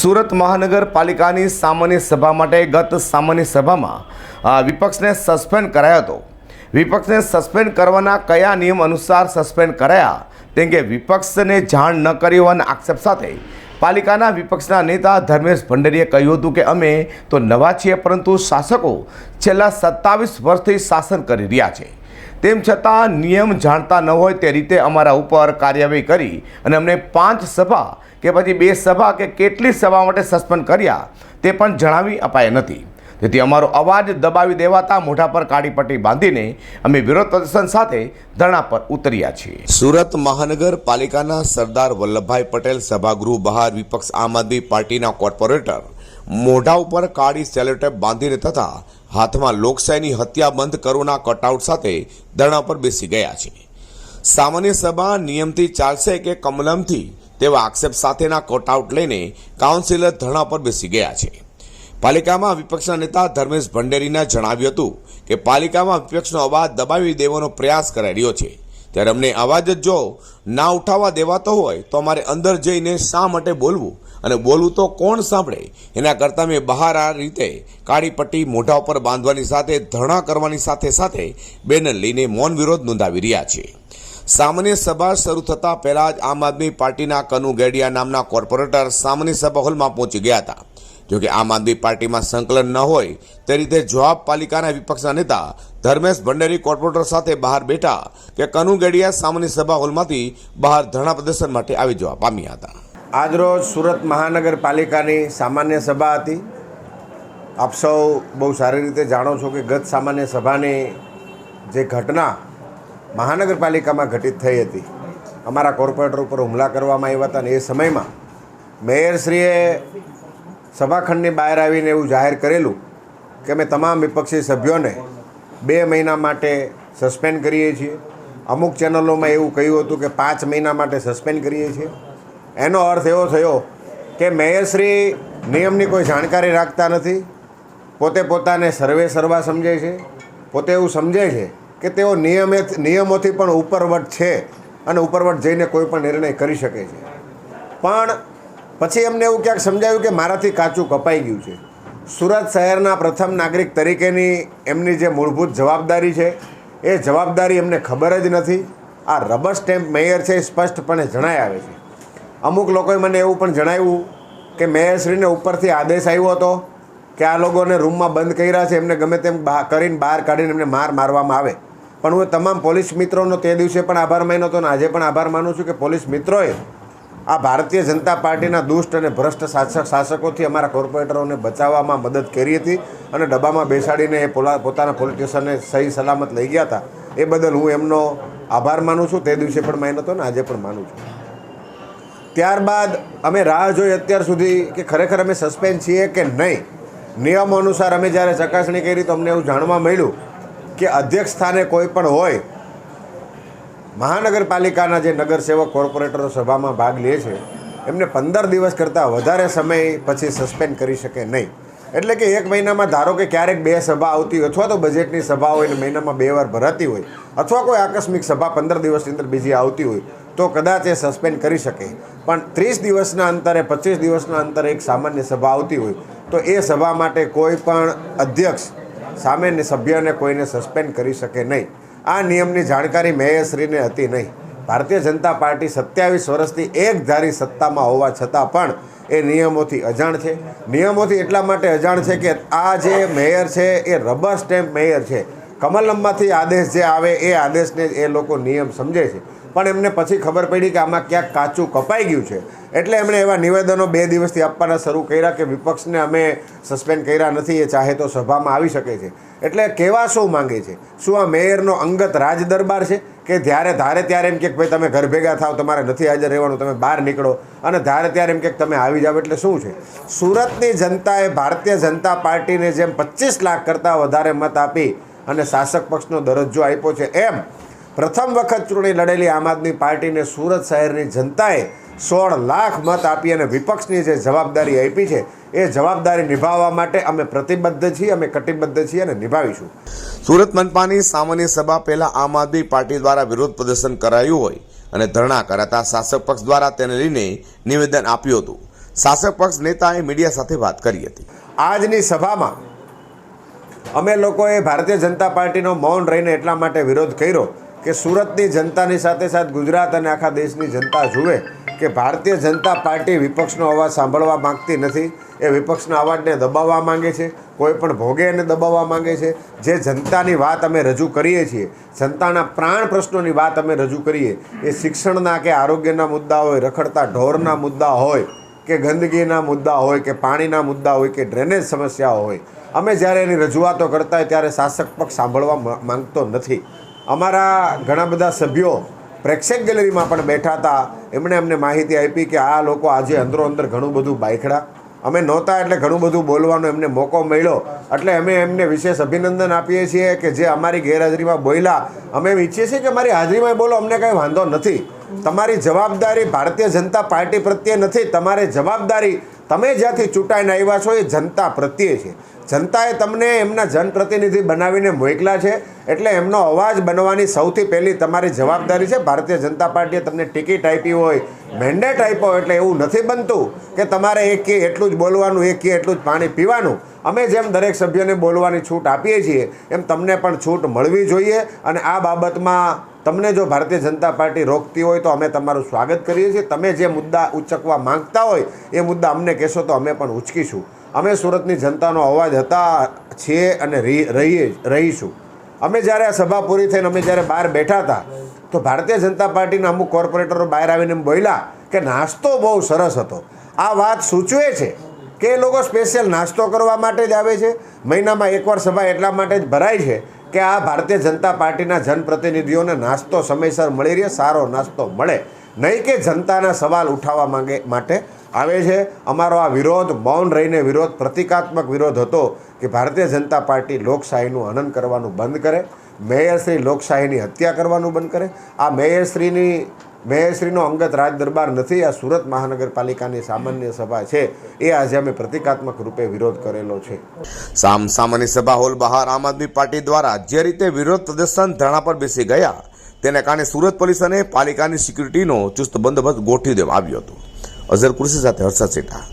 સુરત મહાનગરપાલિકાની સામાન્ય સભા માટે ગત સામાન્ય સભામાં વિપક્ષને સસ્પેન્ડ કરાયો હતો. વિપક્ષને સસ્પેન્ડ કરવાના કયા નિયમ અનુસાર સસ્પેન્ડ કરાયા તેમ કે વિપક્ષને જાણ ન કરી હોવાના આક્ષેપ સાથે પાલિકાના વિપક્ષના નેતા ધર્મેશ ભંડેરીએ કહ્યું હતું કે અમે તો નવા છીએ, પરંતુ શાસકો છેલ્લા સત્તાવીસ વર્ષથી શાસન કરી રહ્યા છે. તેમ છતાં નિયમ જાણતા ન હોય તે રીતે અમારા ઉપર કાર્યવાહી કરી અને અમને પાંચ સભા કે પછી બે સભા કે કેટલી સભા માટે સસ્પેન્ડ કર્યા તે પણ જણાવી અપાયા નથી. તેથી અમારો અવાજ દબાવી દેવાતા મોઢા પર કાળી પટ્ટી બાંધીને અમે વિરોધ પ્રદર્શન સાથે ધરણા પર ઉતર્યા છીએ. સુરત મહાનગરપાલિકાના સરદાર વલ્લભભાઈ પટેલ સભાગૃહ બહાર વિપક્ષ આમ આદમી પાર્ટીના કોર્પોરેટર મોઢા ઉપર કાળી સેલોટેપ બાંધીને તથા હાથમાં લોકશાહીની હત્યા બંધ કરોના કટઆઉટ સાથે ધરણા પર બેસી ગયા છે. સામાન્ય સભા નિયમથી ચાલશે કે કમલમથી? તેવા આક્ષેપ સાથેના કટઆઉટ લઈને કાઉન્સિલર ધરણા પર બેસી ગયા છે. પાલિકામાં વિપક્ષના નેતા ધર્મેશ ભંડેરીના જણાવ્યું હતું કે પાલિકામાં વિપક્ષનો અવાજ દબાવી દેવાનો પ્રયાસ કરાઈ રહ્યો છે. ત્યારે અમને અવાજ જ જો ના ઉઠાવવા દેવાતો હોય તો અમારે અંદર જઈને શા માટે બોલવું? અને બોલવું તો કોણ સાંભળે? એના કરતાં મેં બહાર આ રીતે કાળી પટ્ટી મોઢા ઉપર બાંધવાની સાથે, ધરણા કરવાની સાથે સાથે બેનર લઈને મૌન વિરોધ નોંધાવી રહ્યા છે. સામાન્ય સભા શરૂ થતાં પહેલાં જ આમ આદમી પાર્ટીના કનુ ગેડિયા નામના કોર્પોરેટર સામાન્ય સભા હોલમાં પહોંચી ગયા હતા. જોકે આમ આદમી પાર્ટીમાં સંકલન ન હોય, તે રીતે જવાબ પાલિકાના વિપક્ષના નેતા ધર્મેશ ભંડેરી કોર્પોરેટર સાથે બહાર બેઠા કે કનુ ગેડિયા સામાન્ય સભા હોલમાંથી બહાર ધરણા પ્રદર્શન માટે આવી જવા પામ્યા હતા. આજરોજ સુરત મહાનગરપાલિકાની સામાન્ય સભા હતી. આપ સૌ બહુ સારી રીતે જાણો છો કે ગત સામાન્ય સભાની જે ઘટના મહાનગરપાલિકામાં ઘટિત થઈ હતી, અમારા કોર્પોરેટર ઉપર હુમલા કરવામાં આવ્યા હતા અને એ સમયમાં મેયરશ્રીએ સભાખંડની બહાર આવીને એવું જાહેર કરેલું કે અમે તમામ વિપક્ષી સભ્યોને બે મહિના માટે સસ્પેન્ડ કરીએ છીએ. અમુક ચેનલોમાં એવું કહ્યું હતું કે પાંચ મહિના માટે સસ્પેન્ડ કરીએ છીએ. એનો અર્થ એવો થયો કે મેયરશ્રી નિયમની કોઈ જાણકારી રાખતા નથી. પોતે પોતાને સર્વે સર્વા સમજે છે. પોતે એવું સમજે છે કે તેઓ નિયમે નિયમોથી પણ ઉપરવટ છે અને ઉપરવટ જઈને કોઈ પણ નિર્ણય કરી શકે છે. પણ પછી એમને એવું ક્યાંક સમજાયું કે મારાથી કાચું કપાઈ ગયું છે. સુરત શહેરના પ્રથમ નાગરિક તરીકેની એમની જે મૂળભૂત જવાબદારી છે, એ જવાબદારી એમને ખબર જ નથી. આ રબર સ્ટેમ્પ મેયર છે એ સ્પષ્ટપણે જણાય આવે છે. અમુક લોકોએ મને એવું પણ જણાવ્યું કે મેયરશ્રીને ઉપરથી આદેશ આવ્યો હતો કે આ લોકોને રૂમમાં બંધ કર્યા છે, એમને ગમે તેમ કરીને બહાર કાઢીને એમને માર મારવામાં આવે. પણ હું તમામ પોલીસ મિત્રોનો તે દિવસે પણ આભાર માન્યો હતો અને આજે પણ આભાર માનું છું કે પોલીસ મિત્રોએ આ ભારતીય જનતા પાર્ટીના દુષ્ટ અને ભ્રષ્ટ શાસક, શાસકોથી અમારા કોર્પોરેટરોને બચાવવામાં મદદ કરી હતી અને ડબ્બામાં બેસાડીને એ પોલા, પોતાના સ્ટેશને સહી સલામત લઈ ગયા હતા. એ બદલ હું એમનો આભાર માનું છું. તે દિવસે પણ માન્યો હતો ને આજે પણ માનું છું. ત્યારબાદ અમે રાહ જોઈ અત્યાર સુધી કે ખરેખર અમે સસ્પેન્ડ છીએ કે નહીં. નિયમો અનુસાર અમે જ્યારે ચકાસણી કરી તો અમને એવું જાણવા મળ્યું કે અધ્યક્ષ સ્થાને કોઈ પણ હોય, મહાનગરપાલિકાના જે નગરસેવક કોર્પોરેટરો સભામાં ભાગ લે છે, એમને પંદર દિવસ કરતાં વધારે સમય પછી સસ્પેન્ડ કરી શકે નહીં. એટલે કે એક મહિનામાં ધારો કે ક્યારેક બે સભા આવતી હોય અથવા તો બજેટની સભા હોય ને મહિનામાં બે વાર ભરાતી હોય, અથવા કોઈ આકસ્મિક સભા પંદર દિવસની અંદર બીજી આવતી હોય તો કદાચ એ સસ્પેન્ડ કરી શકે. પણ ત્રીસ દિવસના અંતરે, પચીસ દિવસના અંતરે એક સામાન્ય સભા આવતી હોય, તો એ સભા માટે કોઈ પણ અધ્યક્ષ, સામાન્ય સભ્યને કોઈને સસ્પેન્ડ કરી શકે નહીં. આ નિયમની જાણકારી મેયશ્રીને હતી નહીં. ભારતીય જનતા પાર્ટી સત્યાવીસ વર્ષથી એક ધારી સત્તામાં હોવા છતાં પણ એ નિયમોથી અજાણ છે. નિયમોથી એટલા માટે અજાણ છે કે આ જે મેયર છે એ રબર સ્ટેમ્પ મેયર છે. કમલમમાંથી આદેશ જે આવે એ આદેશને એ લોકો નિયમ સમજે છે. પણ એમને પછી ખબર પડી કે આમાં ક્યાંક કાચું કપાઈ ગયું છે. એટલે એમણે એવા નિવેદનો બે દિવસથી આપવાના શરૂ કર્યા કે વિપક્ષને અમે સસ્પેન્ડ કર્યા નથી, એ ચાહે તો સભામાં આવી શકે છે. એટલે કેવા શું માંગે છે? શું આ મેયરનો અંગત રાજદરબાર છે? કે જ્યારે ધારે ત્યારે એમ કે ભાઈ તમે ઘર ભેગા થાવ, તમારે નથી હાજર રહેવાનું, તમે બહાર નીકળો. અને ધારે ત્યારે એમ કે તમે આવી જાવ એટલે શું છે? સુરતની જનતાએ ભારતીય જનતા પાર્ટીને જેમ પચીસ લાખ કરતાં વધારે મત આપી અને શાસક પક્ષનો દરજ્જો આપ્યો છે એમ પ્રથમ વખત ચૂંટણી લડેલી આમ આદમી પાર્ટીને સુરત શહેરની જનતાએ સોળ લાખ મત આપી અને વિપક્ષની જે જવાબદારી આપી છે એ જવાબદારી નિભાવવા માટે અમે પ્રતિબદ્ધ છીએ અમે કટિબદ્ધ છીએ અને નિભાવીશું. સુરત મનપાની સામાન્ય સભા પહેલાં આમ આદમી પાર્ટી દ્વારા વિરોધ પ્રદર્શન કરાયું હોય અને ધરણા કરાતા શાસક પક્ષ દ્વારા તેને લઈને નિવેદન આપ્યું હતું. શાસક પક્ષ નેતાએ મીડિયા સાથે વાત કરી હતી. આજની સભામાં અમે લોકોએ ભારતીય જનતા પાર્ટીનો મૌન રહીને એટલા માટે વિરોધ કર્યો કે સુરતની જનતાની સાથે સાથે ગુજરાત અને આખા દેશની જનતા જુએ કે ભારતીય જનતા પાર્ટી વિપક્ષનો અવાજ સાંભળવા માંગતી નથી. એ વિપક્ષના અવાજને દબાવવા માંગે છે. કોઈ પણ ભોગે એને દબાવવા માંગે છે. જે જનતાની વાત અમે રજૂ કરીએ છીએ, જનતાના પ્રાણ પ્રશ્નોની વાત અમે રજૂ કરીએ, એ શિક્ષણના કે આરોગ્યના મુદ્દા હોય, રખડતા ઢોરના મુદ્દા હોય, કે ગંદકીના મુદ્દા હોય, કે પાણીના મુદ્દા હોય, કે ડ્રેનેજ સમસ્યાઓ હોય, અમે જ્યારે એની રજૂઆતો કરતા હોય ત્યારે શાસક પક્ષ સાંભળવા માંગતો નથી. અમારા ઘણા બધા સભ્યો પ્રેક્ષક ગેલેરીમાં પણ બેઠા હતા. એમણે અમને માહિતી આપી કે આ લોકો આજે અંદરો અંદર ઘણું બધું બાયખડા. અમે નહોતા એટલે ઘણું બધું બોલવાનો એમને મોકો મળ્યો. એટલે અમે એમને વિશેષ અભિનંદન આપીએ છીએ કે જે અમારી ગેરહાજરીમાં બોલ્યા. અમે એમ ઈચ્છીએ છીએ કે મારી હાજરીમાં બોલો, અમને કંઈ વાંધો નથી. તમારી જવાબદારી ભારતીય જનતા પાર્ટી પ્રત્યે નથી. તમારે જવાબદારી તમે જ્યાંથી ચૂંટાઈને આવ્યા છો એ જનતા પ્રત્યે છે. જનતાએ તમને એમના જનપ્રતિનિધિ બનાવીને મોકલા છે. એટલે એમનો અવાજ બનવાની સૌથી પહેલી તમારી જવાબદારી છે. ભારતીય જનતા પાર્ટીએ તમને ટિકિટ આપી હોય મેન્ડેટ આપ્યો એટલે એવું નથી બનતું કે તમારે એક કે એટલું જ બોલવાનું, એક કે એટલું જ પાણી પીવાનું. અમે જેમ દરેક સભ્યોને બોલવાની છૂટ આપીએ છીએ, એમ તમને પણ છૂટ મળવી જોઈએ અને આ બાબતમાં તમને જો ભારતીય જનતા પાર્ટી રોકતી હોય તો અમે તમારું સ્વાગત કરીએ છીએ. તમે જે મુદ્દા ઉચકવા માંગતા હોય, એ મુદ્દા અમને કહેશો તો અમે પણ ઉચકીશું. અમે સુરતની જનતાનો અવાજ હતા, છીએ અને રહી- રહીએ, રહીશું. અમે જ્યારે આ સભા પૂરી થઈને અમે જ્યારે બહાર બેઠા હતા, તો ભારતીય જનતા પાર્ટીના અમુક કોર્પોરેટરો બહાર આવીને બોલ્યા કે નાસ્તો બહુ સરસ હતો. આ વાત સૂચવે છે કે એ લોકો સ્પેશિયલ નાસ્તો કરવા માટે જ આવે છે. મહિનામાં એકવાર સભા એટલા માટે જ ભરાય છે કે આ ભારતીય જનતા પાર્ટીના જનપ્રતિનિધિઓને નાસ્તો સમયસર મળી રહે, સારો નાસ્તો મળે. નહીં કે જનતાના સવાલ ઉઠાવવા માંગે માટે આવે છે. અમારો આ વિરોધ, મૌન રહીને વિરોધ, પ્રતિકાત્મક વિરોધ હતો કે ભારતીય જનતા પાર્ટી લોકશાહીનું હનન કરવાનું બંધ કરે. મેયરશ્રી લોકશાહીની હત્યા કરવાનું બંધ કરે. આ મેયરશ્રીની મેયરશ્રીનો અંગત રાજ દરબાર નથી, આ સુરત મહાનગરપાલિકાની સામાન્ય સભા છે. એ આજે અમે પ્રતિકાત્મક રૂપે વિરોધ કરેલો છે. સામ સામાન્ય સભા હોલ બહાર આમ આદમી પાર્ટી દ્વારા જે રીતે વિરોધ પ્રદર્શન ધરણા પર બેસી ગયા, તેને કારણે સુરત પોલીસ અને પાલિકાની સિક્યુરિટીનો ચુસ્ત બંદોબસ્ત ગોઠવી દેવામાં આવ્યો હતો. અઝર કુર્સી સાથે હર્ષદ સેઠા.